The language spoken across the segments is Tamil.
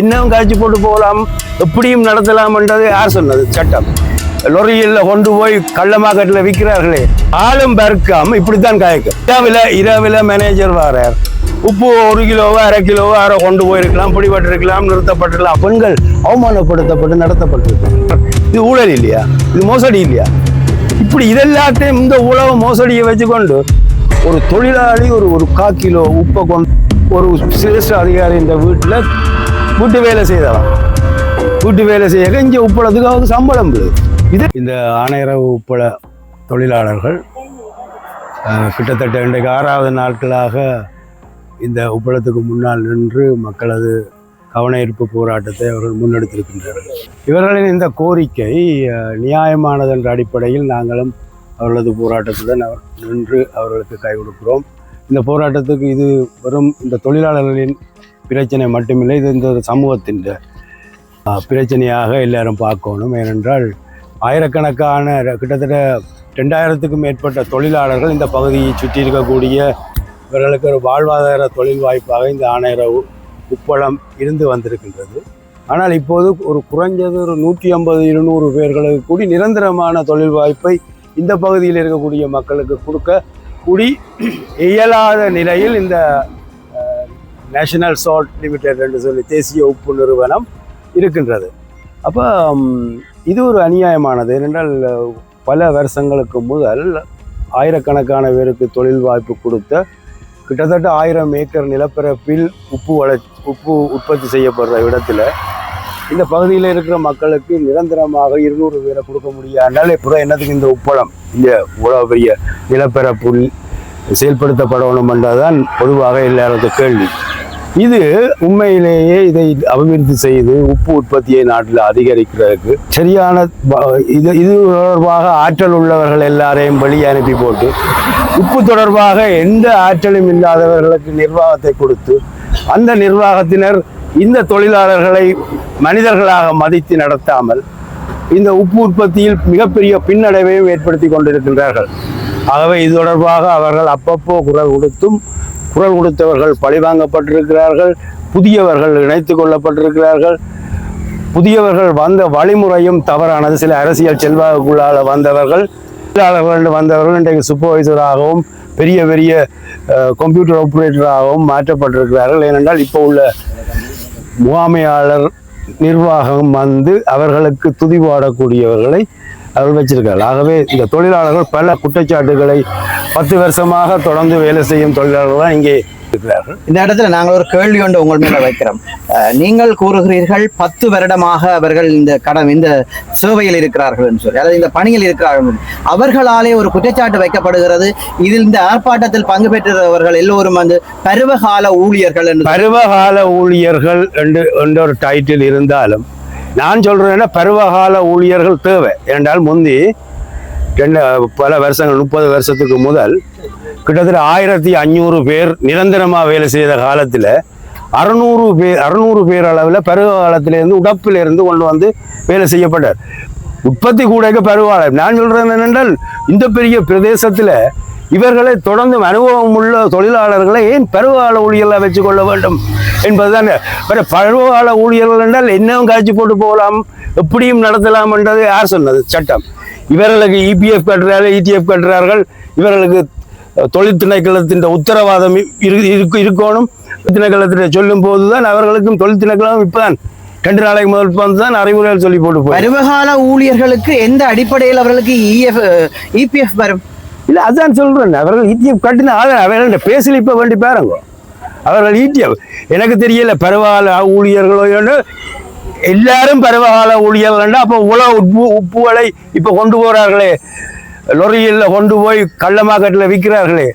இன்னும் காய்ச்சி போட்டு போகலாம் எப்படியும் நடத்தலாம்ன்றது யார் சொன்னது? சட்டம். லொரியில் கொண்டு போய் கள்ள மார்க்கெட்டில் விற்கிறார்களே ஆளும் பறக்காம இப்படித்தான் காய்க்கும். இரவில் இரவில் மேனேஜர் வாரார். உப்பு ஒரு கிலோவோ அரை கிலோவோ அரை கொண்டு போயிருக்கலாம் பிடிபட்டிருக்கலாம் நிறுத்தப்பட்டிருக்கலாம். பெண்கள் அவமானப்படுத்தப்பட்டு நடத்தப்பட்டிருக்கு இது ஊழல் இல்லையா? இது மோசடி இல்லையா? இப்படி இதெல்லாத்தையும் இந்த உழவு மோசடியை வச்சுக்கொண்டு ஒரு தொழிலாளி ஒரு ஒரு கா கிலோ உப்பை கொண்டு ஒரு சிரேஷ்ட அதிகாரி இந்த வீட்டில் கூட்டு வேலை செய்தவன் கூட்டு வேலை செய்ய இங்கே உப்பளத்துக்கு அவங்க சம்பளம் இது இந்த ஆணையரவு உப்பள தொழிலாளர்கள் கிட்டத்தட்ட இன்றைக்கு ஆறாவது நாட்களாக இந்த உப்பளத்துக்கு முன்னால் நின்று மக்களது கவன ஈர்ப்பு போராட்டத்தை அவர்கள் முன்னெடுத்திருக்கின்றார்கள். இவர்களின் இந்த கோரிக்கை நியாயமானது என்ற அடிப்படையில் நாங்களும் அவர்களது போராட்டத்துடன் அவர் நின்று அவர்களுக்கு கை கொடுக்கிறோம். இந்த போராட்டத்துக்கு இது வெறும் இந்த தொழிலாளர்களின் பிரச்சனை மட்டுமில்லை இது இந்த சமூகத்தின் பிரச்சனையாக எல்லாரும் பார்க்கணும். ஏனென்றால் ஆயிரக்கணக்கான கிட்டத்தட்ட ரெண்டாயிரத்துக்கும் மேற்பட்ட தொழிலாளர்கள் இந்த பகுதியை சுற்றி இருக்கக்கூடிய இவர்களுக்கு ஒரு வாழ்வாதார தொழில் வாய்ப்பாக இந்த ஆணையர உப்பளம் இருந்து வந்திருக்கின்றது. ஆனால் இப்போது ஒரு குறைஞ்சது ஒரு நூற்றி ஐம்பது இருநூறு பேர்களுக்கு கூடி நிரந்தரமான தொழில் வாய்ப்பை இந்த பகுதியில் இருக்கக்கூடிய மக்களுக்கு கொடுக்க கூடி இயலாத நிலையில் இந்த நேஷனல் சால்ட் லிமிடெட் என்று சொல்லி தேசிய உப்பு நிறுவனம் இருக்கின்றது. அப்போ இது ஒரு அநியாயமானது. ஏனென்றால் பல வருஷங்களுக்கு முதல் ஆயிரக்கணக்கான பேருக்கு தொழில் வாய்ப்பு கொடுத்த கிட்டத்தட்ட ஆயிரம் ஏக்கர் நிலப்பரப்பில் உப்பு வள உப்பு உற்பத்தி செய்யப்படுற இடத்துல இந்த பகுதியில் இருக்கிற மக்களுக்கு நிரந்தரமாக இருநூறு பேரை கொடுக்க முடியாதனால புற என்னத்துக்கு இந்த உப்பளம் இந்த இவ்வளோ பெரிய நிலப்பரப்பு செயல்படுத்தப்படணும் என்றதான் பொதுவாக எல்லாரது கேள்வி. இது உண்மையிலேயே இதை அபிவிருத்தி செய்து உப்பு உற்பத்தியை நாட்டில் அதிகரிக்கிறதுக்கு சரியான இது இது தொடர்பாக ஆற்றல் உள்ளவர்கள் எல்லாரையும் வழி அனுப்பி போட்டு உப்பு தொடர்பாக எந்த ஆற்றலும் இல்லாதவர்களுக்கு நிர்வாகத்தை கொடுத்து அந்த நிர்வாகத்தினர் இந்த தொழிலாளர்களை மனிதர்களாக மதித்து நடத்தாமல் இந்த உப்பு உற்பத்தியில் மிகப்பெரிய பின்னடைவையும் ஏற்படுத்தி கொண்டிருக்கின்றார்கள். ஆகவே இது தொடர்பாக அவர்கள் அப்பப்போ குரல் கொடுத்தும் குரல் கொடுத்தவர்கள் பழிவாங்கப்பட்டிருக்கிறார்கள் புதியவர்கள் இணைத்து கொள்ளப்பட்டிருக்கிறார்கள். புதியவர்கள் வந்த வழிமுறையும் தவறானது. சில அரசியல் செல்வாக்குள்ளால் வந்தவர்கள் தொழிலாளர்கள் வந்தவர்கள் இன்றைக்கு சூப்பர்வைசராகவும் பெரிய பெரிய கம்ப்யூட்டர் ஆப்ரேட்டராகவும் மாற்றப்பட்டிருக்கிறார்கள். ஏனென்றால் இப்போ உள்ள முகாமையாளர் நிர்வாகம் வந்து அவர்களுக்கு துதிபாடக்கூடியவர்களை அவர்கள் வச்சிருக்கார்கள் ஆகவே இந்த தொழிலாளர்கள் பல குற்றச்சாட்டுகளை பத்து வருஷமாக தொடர்ந்து வேலை செய்யும் தொழிலாளர்கள் தான் இங்கே இருக்கிறார்கள். இந்த இடத்துல நாங்கள் ஒரு கேள்வி ஒன்று உங்கள் மேல வைக்கிறோம். நீங்கள் கூறுகிறீர்கள் பத்து வருடமாக அவர்கள் இந்த கடன் இந்த சேவையில் இருக்கிறார்கள் என்று சொல்லி அதாவது இந்த பணியில் இருக்கிறார்கள். அவர்களாலே ஒரு குற்றச்சாட்டு வைக்கப்படுகிறது. இதில் இந்த ஆர்ப்பாட்டத்தில் பங்கு பெற்றவர்கள் எல்லோரும் வந்து பருவகால ஊழியர்கள் என்று பருவகால ஊழியர்கள் என்ற ஒரு டைட்டில் இருந்தாலும் நான் சொல்கிறேன்னா பருவகால ஊழியர்கள் தேவை. என்றால் முந்தி ரெண்டு பல வருஷங்கள் முப்பது வருஷத்துக்கு முதல் கிட்டத்தட்ட ஆயிரத்தி அஞ்சூறு பேர் நிரந்தரமாக வேலை செய்த காலத்தில் அறுநூறு பேர் அறுநூறு பேர் அளவில் பருவ காலத்திலேருந்து உடப்பிலிருந்து கொண்டு வந்து வேலை செய்யப்பட்டார். உற்பத்தி கூடைக்கு பருவாளர் நான் சொல்கிறேன் என்னென்றால் இந்த பெரிய பிரதேசத்தில் இவர்களை தொடர்ந்து அனுபவம் உள்ள தொழிலாளர்களை ஏன் பருவகால ஊழியர்களாக வச்சுக்கொள்ள வேண்டும் என்பதுதான். பருவகால ஊழியர்கள் என்றால் என்னவும் காய்ச்சி போட்டு போகலாம் எப்படியும் நடத்தலாம் என்றது யார் சொன்னது? சட்டம். இவர்களுக்கு இபிஎஃப் கட்டுறார்கள் இடிஎஃப் கட்டுறார்கள் இவர்களுக்கு தொழில் திணைக்களத்தின் உத்தரவாதம் இரு இருக்கு இருக்கணும். திணைக்களத்தின் சொல்லும் போது தான் அவர்களுக்கும் தொழில் திணைக்களம் இப்போதான் ரெண்டு நாளைக்கு முதல் வந்து தான் அறிவுரைகள் சொல்லி போட்டு பருவகால ஊழியர்களுக்கு எந்த அடிப்படையில் அவர்களுக்கு இஎஃப் இபிஎஃப் வரும்? இல்லை அதான் சொல்கிறேன் அவர்கள் இடிஎஃப் கட்டின ஆதாரம் அவர்கள் பேசல இப்போ வேண்டி பாருங்க. அவர்கள் இடிஎஃப் எனக்கு தெரியல பரவாயில்ல ஊழியர்களோ என்று எல்லாரும் பரவாயில்ல ஊழியர்கள் அப்போ உலக உப்பு உப்புகளை இப்போ கொண்டு போகிறார்களே லொரியில் கொண்டு போய் கள்ள மார்க்கெட்டில் விற்கிறார்களே.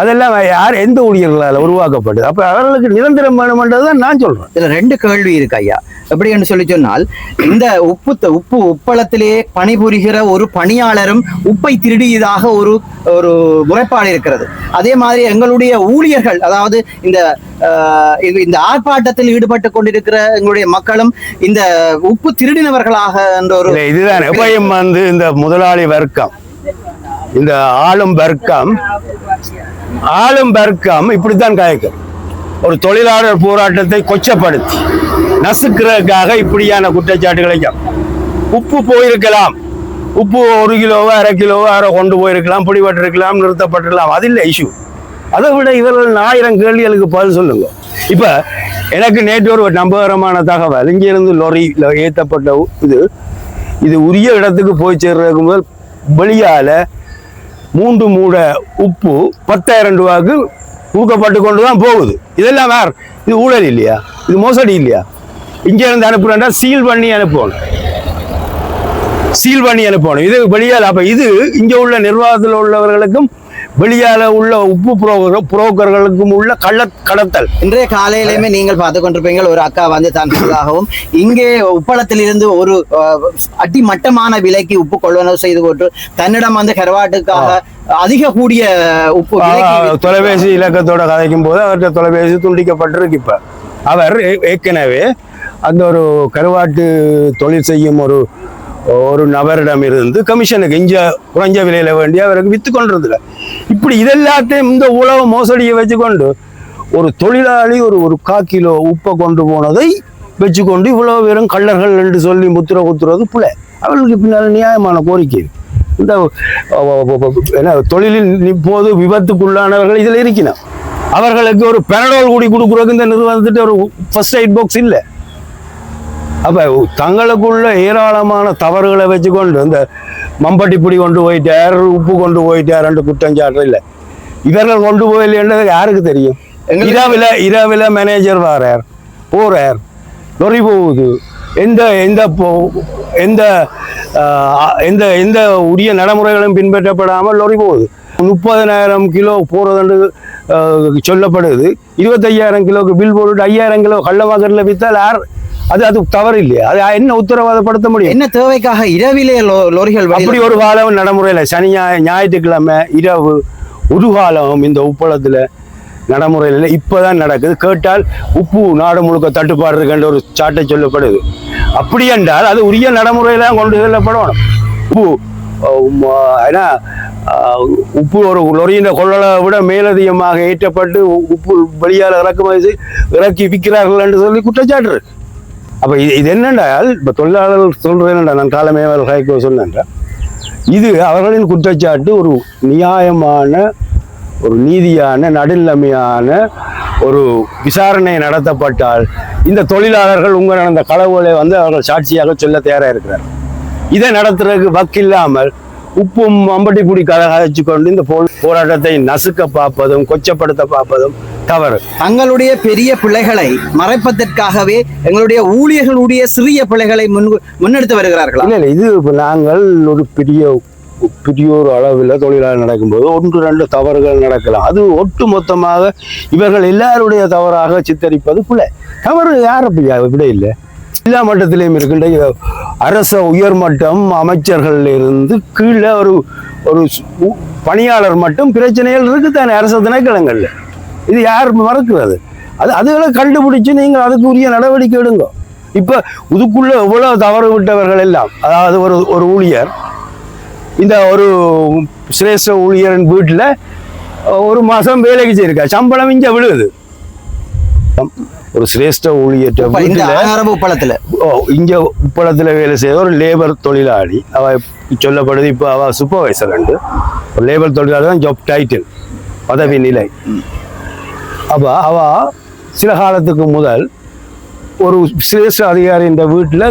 அதெல்லாம் யார் எந்த ஊழியர்களால் உருவாக்கப்பட்டது? அப்ப அவர்களுக்கு நிரந்தரம் வேணுமென்றது தான் நான் சொல்றேன். இதுல ரெண்டு கேள்வி இருக்கு ஐயா. எப்படி என்று சொல்லி சொன்னால் இந்த உப்பு உப்பு உப்பளத்திலே பணிபுரிகிற ஒரு பணியாளரும் உப்பை திருடியதாக ஒரு ஒரு முறைப்பாடு இருக்கிறது. அதே மாதிரி எங்களுடைய ஊழியர்கள் அதாவது இந்த இந்த ஆர்ப்பாட்டத்தில் ஈடுபட்டு கொண்டிருக்கிற எங்களுடைய மக்களும் இந்த உப்பு திருடினவர்களாக என்ற ஒரு இதுதான். உபயம் வந்து இந்த முதலாளி வர்க்கம் இந்த ஆளும் வர்க்கம் ஆளும் வர்க்கம் இப்படித்தான் காய்க்கும். ஒரு தொழிலாளர் போராட்டத்தை கொச்சப்படுத்தி நசுக்கிறதுக்காக இப்படியான குற்றச்சாட்டுகளையும் உப்பு போயிருக்கலாம். உப்பு ஒரு கிலோவோ அரை கிலோவோ அரை கொண்டு போயிருக்கலாம் பிடிபட்டிருக்கலாம் நிறுத்தப்பட்டிருக்கலாம். அது இல்லை இஷ்யூ அதை விட இவர்கள் ஆயிரம் கேள்விகளுக்கு பதில் சொல்லுங்க. இப்போ எனக்கு நேற்று ஒரு நம்பகரமான தகவல். இங்கிருந்து லொரியில் ஏற்றப்பட்ட இது இது உரிய இடத்துக்கு போய் சேர்றதுக்கு முதல் வெளியால் மூன்று மூட உப்பு பத்தாயிரம் ரூபாய்க்கு ஊக்கப்பட்டு கொண்டு தான் போகுது. இதெல்லாம் வேறு. இது ஊழல் இல்லையா? இது மோசடி இல்லையா? இங்கேருந்து அனுப்புறேன்டா சீல் பண்ணி அனுப்பணும். சீல் பண்ணி அனுப்பணும். இது வெளியால் அப்போ இது இங்கே உள்ள நிர்வாகத்தில் உள்ளவர்களுக்கும் வெளியால உள்ள உப்பு புரோக்கர் புரோக்கர்களுக்கும் உள்ள கள்ள கடத்தல். இன்றைய காலையிலுமே நீங்கள் பார்த்து கொண்டிருப்பீங்க ஒரு அக்கா வந்து தான் சொன்னதாகவும் இங்கே உப்பளத்தில் இருந்து ஒரு அடிமட்டமான விலைக்கு உப்பு கொள்வனவு செய்து கொண்டு தன்னிடம் வந்து கருவாட்டுக்காக அதிக கூடிய உப்பு தொலைபேசி இலக்கத்தோட கதைக்கும் போது அவர்கிட்ட தொலைபேசி துண்டிக்கப்பட்டிருக்கு இப்ப. அவர் ஏற்கனவே அந்த ஒரு கருவாட்டு தொழில் செய்யும் ஒரு ஒரு நபரிடம் இருந்து கமிஷனுக்கு இஞ்ச குறைஞ்ச விலையில வேண்டி அவருக்கு வித்து கொண்டிருந்தல இப்படி இதெல்லாத்தையும் இந்த உலக மோசடியை வச்சுக்கொண்டு ஒரு தொழிலாளி ஒரு ஒரு கா கிலோ உப்பை கொண்டு போனதை வச்சுக்கொண்டு இவ்வளோ பேரும் கள்ளர்கள் என்று சொல்லி முத்திர குத்துறது பிள்ளை அவர்களுக்கு பின்னால் நியாயமான கோரிக்கை இந்த என்ன தொழிலில் இப்போது விபத்துக்குள்ளானவர்கள் இதில் இருக்கணும் அவர்களுக்கு ஒரு பெரடோல் கூடி கொடுக்குறதுக்கு இந்த நிறுவனத்திட்ட ஒரு ஃபர்ஸ்ட் எய்ட் பாக்ஸ் இல்லை. அப்ப தங்களுக்குள்ள ஏராளமான தவறுகளை வச்சுக்கொண்டு இந்த மம்பட்டி பிடி கொண்டு போயிட்டார் உப்பு கொண்டு போயிட்டார் ரெண்டு குற்றஞ்சாட்டு இல்லை. இவர்கள் கொண்டு போயில்லைன்றது யாருக்கு தெரியும்? இரவில் இரவில் மேனேஜர் வாரார் போறார் லொரி போகுது. எந்த எந்த போ- எந்த எந்த எந்த உரிய நடைமுறைகளும் பின்பற்றப்படாமல் லொரி போகுது. முப்பதனாயிரம் கிலோ போறதுன்னு ஆஹ், சொல்லப்படுது. இருபத்தையாயிரம் கிலோக்கு பில் போட்டுட்டு ஐயாயிரம் கிலோ கள்ள மார்க்கெட்டில் வித்தால் யார் அது அது தவறு இல்லையா அது என்ன உத்தரவாதப்படுத்த முடியும்? என்ன தேவைக்காக இரவிலே லோரிகள் அப்படி ஒரு காலம் நடைமுறையில் சனி ஞாய- ஞாயிற்றுக்கிழமை இரவு ஒரு காலம் இந்த உப்பளத்தில் நடைமுறையில் இல்லை. இப்போதான் நடக்குது. கேட்டால் உப்பு நாடு முழுக்க தட்டுப்பாடு இருக்குன்ற ஒரு சாட்டை சொல்லப்படுது. அப்படி என்றால் அது உரிய நடைமுறையில தான் கொண்டு செல்லப்படணும். உப்பு ஏன்னா உப்பு ஒரு லொரியின் கொள்ளலை விட மேலதிகமாக ஏற்றப்பட்டு உப்பு வெளியால் இறக்குமதி இறக்கி விற்கிறார்கள் என்று சொல்லி குற்றச்சாட்டு அப்ப இது இது என்னென்றால் இப்ப தொழிலாளர்கள் சொல்றேன் நான் காலமே ஹைகோ சொன்னேன் இது அவர்களின் குற்றச்சாட்டு ஒரு நியாயமான ஒரு நீதியான நடுநிலைமையான ஒரு விசாரணை நடத்தப்பட்டால் இந்த தொழிலாளர்கள் உங்கள் நடந்த களவுகளை வந்து அவர்கள் சாட்சியாக சொல்ல தயாராக இருக்கிறார் இதை நடத்துறதுக்கு வக்கில்லாமல் உப்பும் அம்பட்டி புடி கதை கதைச்சு கொண்டு இந்த போராட்டத்தை நசுக்க பார்ப்பதும் கொச்சப்படுத்த பார்ப்பதும் தவறு. தங்களுடைய பெரிய பிள்ளைகளை மறைப்பதற்காகவே எங்களுடைய ஊழியர்களுடைய சிறிய பிள்ளைகளை முன் முன்னெடுத்து வருகிறார்களா? இல்ல இல்ல இது நாங்கள் ஒரு பெரிய பெரிய ஒரு அளவில் தொழிலாளர் நடக்கும்போது ஒன்று ரெண்டு தவறுகள் நடக்கலாம். அது ஒட்டு மொத்தமாக இவர்கள் எல்லாருடைய தவறாக சித்தரிப்பது பிள்ளை தவறு யார் விட இல்லை. எல்லா மட்டத்திலையும் இருக்கின்ற அரச உயர்மட்டம் அமைச்சர்கள்ல இருந்து கீழே ஒரு ஒரு பணியாளர் மட்டும் பிரச்சனைகள் இருக்குதானே? அரசு திணைக்களங்கள்ல. இது யார் மறக்கிறது? அது அதுகளை கண்டுபிடிச்சு நீங்கள் அதுக்கு உரிய நடவடிக்கை எடுங்க. இப்ப இதுக்குள்ள எவ்வளவு தவறு விட்டவர்கள் எல்லாம் அதாவது ஒரு ஒரு ஊழியர் இந்த ஒரு சிரேஷ்ட ஊழியரின் வீட்டில் ஒரு மாசம் வேலைக்கு செய்யிருக்கா சம்பளம் இங்க விழுகுது. ஒரு சிரேஷ்ட ஆரம்ப உப்பளத்துல. இங்க உப்பளத்துல வேலை செய்த ஒரு லேபர் தொழிலாளி அவ சொல்லப்படுது இப்போ அவ சூப்பர்வைசர் உண்டு. ஒரு லேபர் தொழிலாளி தான் ஜாப் டைட்டில் பதவி நிலை. அப்போ அவ சில காலத்துக்கு முதல் ஒரு சிரேஷ்ட அதிகாரி இந்த வீட்டில்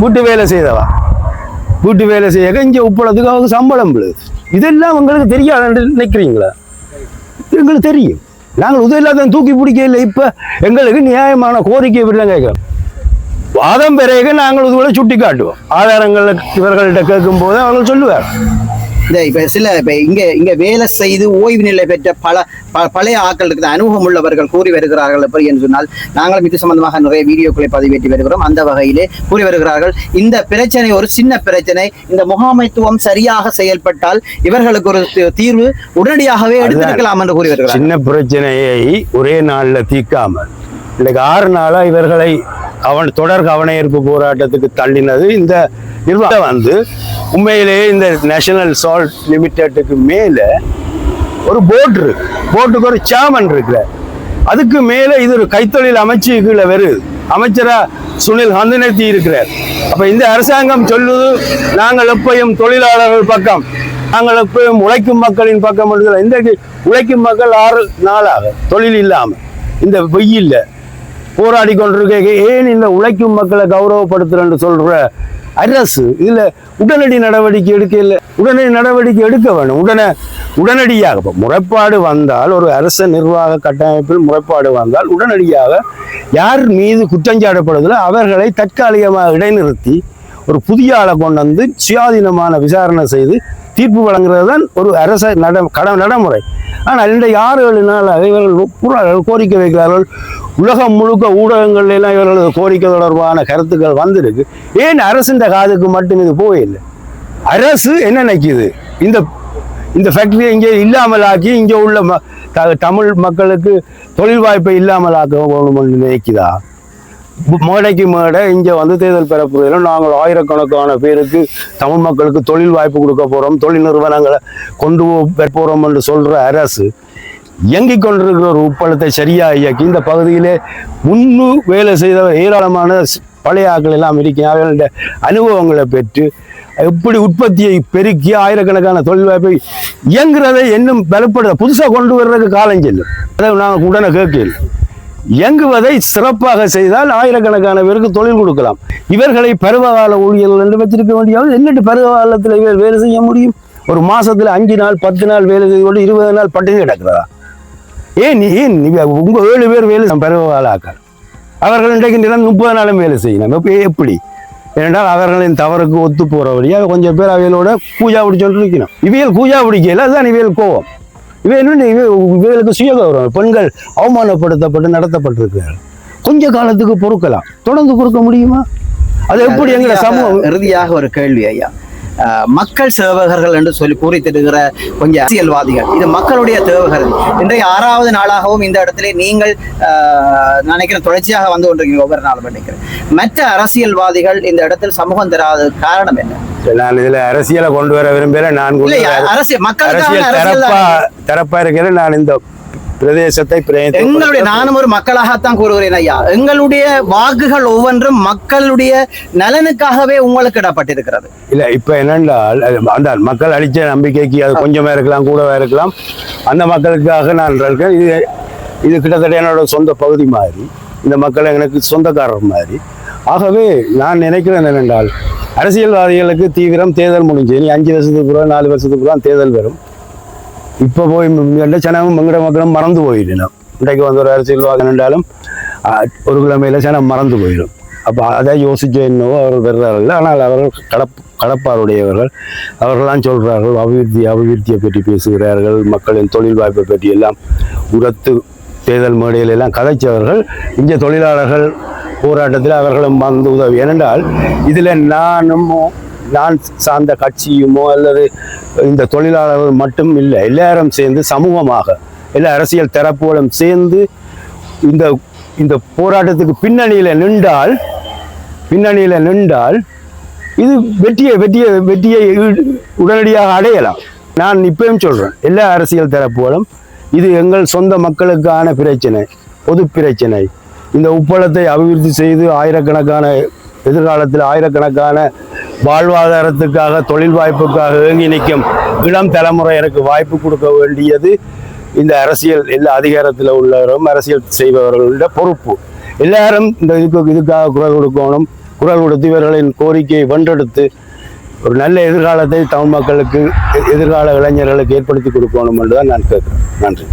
வீட்டு வேலை செய்தவா. வீட்டு வேலை செய்ய இங்கே உப்பளத்துக்கு அவங்க சம்பளம் விழுது. இதெல்லாம் உங்களுக்கு தெரியாதுன்னு நினைக்கிறீங்களா? எங்களுக்கு தெரியும். நாங்கள் உதவியில்லாத தூக்கி பிடிக்க இல்லை. இப்போ எங்களுக்கு நியாயமான கோரிக்கை விட கேட்குறோம் வாதம் பிறகு நாங்கள் இதுகளை சுட்டி காட்டுவோம் ஆதாரங்கள் இவர்கள்ட்ட கேட்கும் போது சொல்லுவார் இந்த இப்ப சில இப்ப இங்க இங்க வேலை செய்து ஓய்வு நிலை பெற்ற பல ப- பழைய ஆட்கள் இருக்குது. அனுபவம் உள்ளவர்கள் கூறி வருகிறார்கள் எப்படி என்று சொன்னால் நாங்களும் இது சம்பந்தமாக நிறைய வீடியோக்களை பதிவேற்றி வருகிறோம். அந்த வகையிலே கூறி வருகிறார்கள் இந்த பிரச்சனை ஒரு சின்ன பிரச்சனை. இந்த முகாமைத்துவம் சரியாக செயல்பட்டால் இவர்களுக்கு ஒரு தீர்வு உடனடியாகவே எடுத்திருக்கலாம் என்று கூறி வருகிறார்கள். சின்ன பிரச்சனையை ஒரே நாள்ல தீர்க்காமல் இன்னைக்கு ஆறு நாளா இவர்களை அவன் தொடர் கவனஈர்ப்பு போராட்டத்துக்கு தள்ளினது இந்த நிர்வாகம். வந்து உண்மையிலேயே இந்த நேஷனல் சால்ட் லிமிடெட்டுக்கு மேலே ஒரு போட் இருக்கு. போட்டுக்கு ஒரு சாமன் இருக்கிற அதுக்கு மேலே இது ஒரு கைத்தொழில் அமைச்சு கீழே வருது அமைச்சரா சுனில் ஹந்தனத்தி இருக்கிறார். அப்ப இந்த அரசாங்கம் சொல்லுது நாங்கள் எப்பயும் தொழிலாளர்கள் பக்கம் நாங்கள் எப்பயும் உழைக்கும் மக்களின் பக்கம். என்று இன்றைக்கு உழைக்கும் மக்கள் ஆறு நாளாக தொழில் இல்லாம இந்த வெயில்ல போராடி கொண்டிருக்க ஏன் இந்த உழைக்கும் மக்களை கௌரவப்படுத்துறேன்னு சொல்ற அரசு இதில் உடனடி நடவடிக்கை எடுக்க இல்லை. உடனடி நடவடிக்கை எடுக்க வேணும். உடனே உடனடியாக இப்போ முறைப்பாடு வந்தால் ஒரு அரச நிர்வாக கட்டமைப்பில் முறைப்பாடு வந்தால் உடனடியாக யார் மீது குற்றஞ்சாடப்படுதலோ அவர்களை தற்காலிகமாக இடைநிறுத்தி ஒரு புதிய ஆளை கொண்டு வந்து சுயாதீனமான விசாரணை செய்து தீர்ப்பு வழங்குறது தான் ஒரு அரச நட கட நடைமுறை. ஆனால் இந்த ஆறு ஏழு இவர்கள் கோரிக்கை வைக்கிறார்கள். உலகம் முழுக்க ஊடகங்கள்லாம் இவர்களது கோரிக்கை தொடர்பான கருத்துக்கள் வந்திருக்கு. ஏன் அரசின் காதுக்கு மட்டும் இது போயில்லை அரசு என்ன நினைக்குது? இந்த இந்த ஃபேக்ட்ரியை இங்கே இல்லாமல் ஆக்கி இங்கே உள்ள ம த- தமிழ் மக்களுக்கு தொழில் வாய்ப்பை இல்லாமல் ஆக்க வேணும்னு நினைக்குதா? மேடைக்கு மேடை இங்கே வந்து தேர்தல் பெறப்போகிறோம் நாங்கள் ஆயிரக்கணக்கான பேருக்கு தமிழ் மக்களுக்கு தொழில் வாய்ப்பு கொடுக்க போகிறோம். தொழில் நிறுவனங்களை கொண்டு போகிறோம் என்று சொல்கிற அரசு இயங்கிக் கொண்டிருக்கிற ஒரு உப்பளத்தை சரியாக இயக்கி இந்த பகுதியிலே முன்னு வேலை செய்த ஏராளமான பழைய ஆட்கள் எல்லாம் இருக்கேன் அவர்களுடைய அனுபவங்களை பெற்று எப்படி உற்பத்தியை பெருக்கி ஆயிரக்கணக்கான தொழில் வாய்ப்பை இயங்குறதை இன்னும் பலப்படுத்த புதுசாக கொண்டு வர்றதுக்கு காலம் செல்லும். அதை நாங்கள் உடனே கேட்கல இயங்குவதை சிறப்பாக செய்தால் ஆயிரக்கணக்கான பேருக்கு தொழில் கொடுக்கலாம். இவர்களை பருவகால ஊழியர்கள் என்று வச்சிருக்க வேண்டியது என்னட்டு பருவகாலத்தில் இவர் வேலை செய்ய முடியும்? ஒரு மாசத்துல அஞ்சு நாள் பத்து நாள் வேலை செய்து கொண்டு இருபது நாள் பட்டினி கிடக்கிறதா ஏன் நீ- ஏன் உங்க ஏழு பேர் வேலை செய்ய பருவகால ஆக்கள் அவர்கள் இன்றைக்கு நிறம் முப்பது நாளும் வேலை செய்யணும். இப்போ எப்படி? ஏனென்றால் அவர்களின் தவறுக்கு ஒத்து போறபடியாக கொஞ்சம் பேர் அவையோட பூஜா பிடிச்சோன்னு இருக்கணும் இவையில் பூஜா பிடிக்கல அதுதான் இவையில் கோவம் இவை என்ன இவை இவைகளுக்கு சுய கௌரவம் பெண்கள் அவமானப்படுத்தப்பட்டு நடத்தப்பட்டிருக்கிறார்கள் கொஞ்ச காலத்துக்கு பொறுக்கலாம். தொடர்ந்து பொறுக்க முடியுமா? அது எப்படி எங்களை சமூகம் இறுதியாக ஒரு கேள்வி ஐயா. மக்கள் சேவகர்கள் என்று சொல்லி கூறி தருகிற கொஞ்சம் அரசியல்வாதிகள். இது மக்களுடைய சேவகர்கள். இன்றைய ஆறாவது நாளாகவும் இந்த இடத்திலே நீங்கள் நினைக்கிறேன் தொடர்ச்சியாக வந்து கொண்டிருக்கீங்க ஒவ்வொரு நாளும் நினைக்கிறேன். மற்ற அரசியல்வாதிகள் இந்த இடத்தில் சமூகம் தராத காரணம் என்ன? நான் இதுல அரசியலை கொண்டு வர விரும்புகிறேன் நான் அரசியல் தரப்பா. தரப்பா இருக்கிறேன் நான் இந்த பிரதேசத்தை எங்களுடைய நானும் ஒரு மக்களாகத்தான் கூறுகிறேன் ஐயா. எங்களுடைய வாக்குகள் ஒவ்வொன்றும் மக்களுடைய நலனுக்காகவே உங்களுக்கு இடப்பட்டிருக்கிறது. இல்ல இப்ப என்னென்றால் அந்த மக்கள் அளிச்ச நம்பிக்கைக்கு அது கொஞ்சமா இருக்கலாம் கூடவா இருக்கலாம். அந்த மக்களுக்காக நான் இருக்கேன். இது இது கிட்டத்தட்ட என்னோட சொந்த பகுதி மாதிரி. இந்த மக்கள் எனக்கு சொந்தக்காரர் மாதிரி. ஆகவே நான் நினைக்கிறேன் என்னென்றால் அரசியல்வாதிகளுக்கு தீவிரம் தேர்தல் முடிஞ்சு இனி அஞ்சு வருஷத்துக்கு பிறகு நாலு வருஷத்துக்கு பிறகு தேர்தல் வரும். இப்போ போய் எந்த சனமும் எங்கட மக்களும் மறந்து போயிடணும் இன்றைக்கு வந்து ஒரு அரசியல்வாதி என்றாலும் ஆஹ், ஒரு கிழமையில் சனம் மறந்து போயிடும் அப்போ அதை யோசிச்சு என்னவோ அவர்கள் பெறுறார்கள் ஆனால் அவர்கள் கடப் கடப்பாருடையவர்கள் அவர்கள்லாம் சொல்கிறார்கள் அபிவிருத்தி அபிவிருத்தியை பற்றி பேசுகிறார்கள் மக்களின் தொழில் வாய்ப்பை பற்றி எல்லாம் உரத்து தேர்தல் மேடையில் எல்லாம் கதைச்சவர்கள் இங்கே தொழிலாளர்கள் போராட்டத்தில் அவர்களும் வந்து உதவி ஏனென்றால் இதில் நானும் நான் சார்ந்த கட்சியுமோ அல்லது இந்த தொழிலாளர்கள் மட்டும் இல்லை எல்லாரும் சேர்ந்து சமூகமாக எல்லா அரசியல் தரப்புகளும் சேர்ந்து இந்த இந்த போராட்டத்துக்கு பின்னணியில் நின்றால் பின்னணியில் நின்றால் இது வெற்றியை வெற்றியை வெற்றியை உடனடியாக அடையலாம். நான் இப்பயும் சொல்கிறேன் எல்லா அரசியல் தரப்புகளும் இது எங்கள் சொந்த மக்களுக்கான பிரச்சனை பொது பிரச்சனை. இந்த உப்பளத்தை அபிவிருத்தி செய்து ஆயிரக்கணக்கான எதிர்காலத்தில் ஆயிரக்கணக்கான வாழ்வாதாரத்துக்காக தொழில் வாய்ப்புக்காக ஏங்கி நிற்கும் இளம் தலைமுறையினருக்கு வாய்ப்பு கொடுக்க வேண்டியது இந்த அரசியல் எல்லா அதிகாரத்தில் உள்ளவரும் அரசியல் செய்பவர்களுடைய பொறுப்பு. எல்லாரும் இந்த இதுக்கு இதுக்காக குரல் கொடுக்கணும். குரல் கொடுத்து இவர்களின் கோரிக்கையை வென்றெடுத்து ஒரு நல்ல எதிர்காலத்தை தமிழ் மக்களுக்கு எதிர்கால இளைஞர்களுக்கு ஏற்படுத்தி கொடுக்கணும் என்று தான் நான் கேட்குறேன். நன்றி.